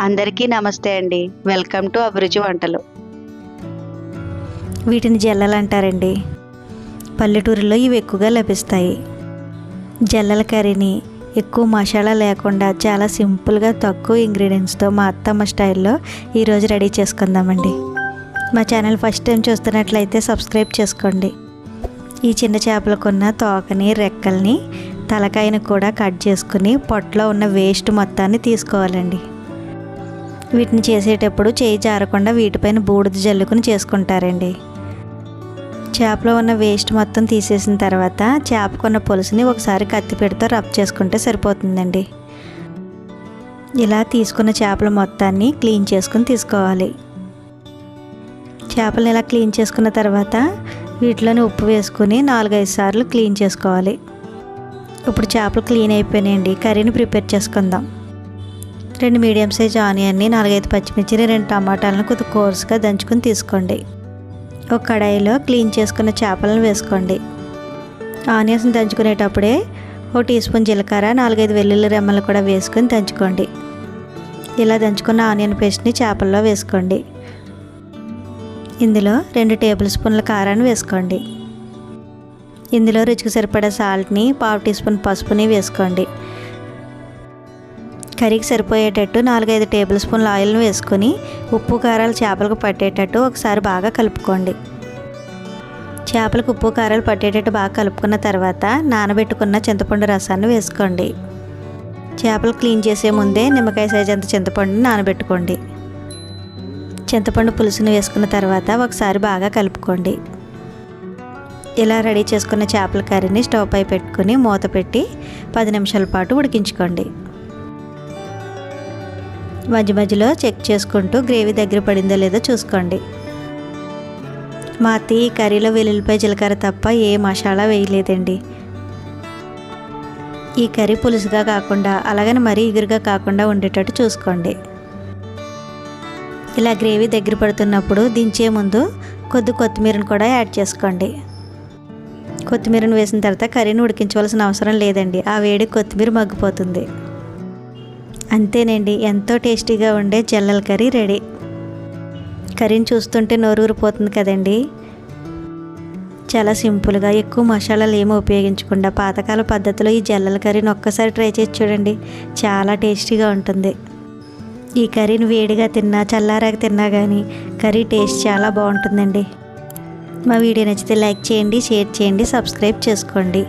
అందరికీ నమస్తే అండి. వెల్కమ్ టు అభిరుచి వంటలు. వీటిని జల్లలు అంటారండి. పల్లెటూరులో ఇవి ఎక్కువగా లభిస్తాయి. జల్లల కర్రీని ఎక్కువ మసాలా లేకుండా చాలా సింపుల్గా తక్కువ ఇంగ్రీడియంట్స్తో మా అత్తమ్మ స్టైల్లో ఈరోజు రెడీ చేసుకుందామండి. మా ఛానల్ ఫస్ట్ టైం చూస్తున్నట్లయితే సబ్స్క్రైబ్ చేసుకోండి. ఈ చిన్న చేపలకున్న తోకని రెక్కల్ని తలకాయని కూడా కట్ చేసుకుని పొట్టలో ఉన్న వేస్ట్ మొత్తాన్ని తీసుకోవాలండి. వీటిని చేసేటప్పుడు చేయి జారకుండా వీటిపైన బూడిద జల్లుకుని చేసుకుంటారండి. చేపలో ఉన్న వేస్ట్ మొత్తం తీసేసిన తర్వాత చేపకున్న పులుసుని ఒకసారి కత్తిపెడితో రబ్ చేసుకుంటే సరిపోతుందండి. ఇలా తీసుకున్న చేపల మొత్తాన్ని క్లీన్ చేసుకుని తీసుకోవాలి. చేపలను ఇలా క్లీన్ చేసుకున్న తర్వాత వీటిలోని ఉప్పు వేసుకుని నాలుగైదు సార్లు క్లీన్ చేసుకోవాలి. ఇప్పుడు చేపలు క్లీన్ అయిపోయినాయండి. కర్రీని ప్రిపేర్ చేసుకుందాం. రెండు మీడియం సైజ్ ఆనియన్ని నాలుగైదు పచ్చిమిర్చిని రెండు టమాటాలను కొద్ది కోర్సుగా దంచుకుని తీసుకోండి. ఒక కడాయిలో క్లీన్ చేసుకున్న చేపలను వేసుకోండి. ఆనియన్స్ని దంచుకునేటప్పుడే ఒక టీ స్పూన్ జీలకర్ర నాలుగైదు వెల్లుల్లి రెమ్మలు కూడా వేసుకొని దంచుకోండి. ఇలా దంచుకున్న ఆనియన్ పేస్ట్ని చేపల్లో వేసుకోండి. ఇందులో రెండు టేబుల్ స్పూన్ల కారాన్ని వేసుకోండి. ఇందులో రుచికి సరిపడే సాల్ట్ని పావు టీ స్పూన్ పసుపుని వేసుకోండి. కర్రీకి సరిపోయేటట్టు నాలుగైదు టేబుల్ స్పూన్ల ఆయిల్ను వేసుకొని ఉప్పు కారాలు చేపలకు పట్టేటట్టు ఒకసారి బాగా కలుపుకోండి. చేపలకు ఉప్పు కారాలు పట్టేటట్టు బాగా కలుపుకున్న తర్వాత నానబెట్టుకున్న చింతపండు రసాన్ని వేసుకోండి. చేపలు క్లీన్ చేసే ముందే నిమ్మకాయ సైజ్ అంత చింతపండుని నానబెట్టుకోండి. చింతపండు పులుసును వేసుకున్న తర్వాత ఒకసారి బాగా కలుపుకోండి. ఇలా రెడీ చేసుకున్న చేపల కర్రీని స్టవ్ పై పెట్టుకుని మూత పెట్టి పది నిమిషాల పాటు ఉడికించుకోండి. మధ్య మధ్యలో చెక్ చేసుకుంటూ గ్రేవీ దగ్గర పడిందో లేదో చూసుకోండి. మా అత్తయ్య ఈ కర్రీలో వెల్లుల్లిపాయ జీలకర్ర తప్ప ఏ మసాలా వేయలేదండి. ఈ కర్రీ పులుసుగా కాకుండా అలాగని మరీ ఇగురుగా కాకుండా ఉండేటట్టు చూసుకోండి. ఇలా గ్రేవీ దగ్గర పడుతున్నప్పుడు దించే ముందు కొద్ది కొత్తిమీరను కూడా యాడ్ చేసుకోండి. కొత్తిమీరను వేసిన తర్వాత కర్రీని ఉడికించవలసిన అవసరం లేదండి. ఆ వేడి కొత్తిమీర మగ్గిపోతుంది. అంతేనండి ఎంతో టేస్టీగా ఉండే జల్లల కర్రీ రెడీ. కర్రీని చూస్తుంటే నోరూరిపోతుంది కదండి. చాలా సింపుల్గా ఎక్కువ మసాలాలు ఏమి ఉపయోగించకుండా పాతకాల పద్ధతిలో ఈ జల్లల కర్రీని ఒక్కసారి ట్రై చేసి చూడండి చాలా టేస్టీగా ఉంటుంది. ఈ కర్రీని వేడిగా తిన్నా చల్లారాక తిన్నా కానీ కర్రీ టేస్ట్ చాలా బాగుంటుందండి. మా వీడియో నచ్చితే లైక్ చేయండి షేర్ చేయండి సబ్స్క్రైబ్ చేసుకోండి.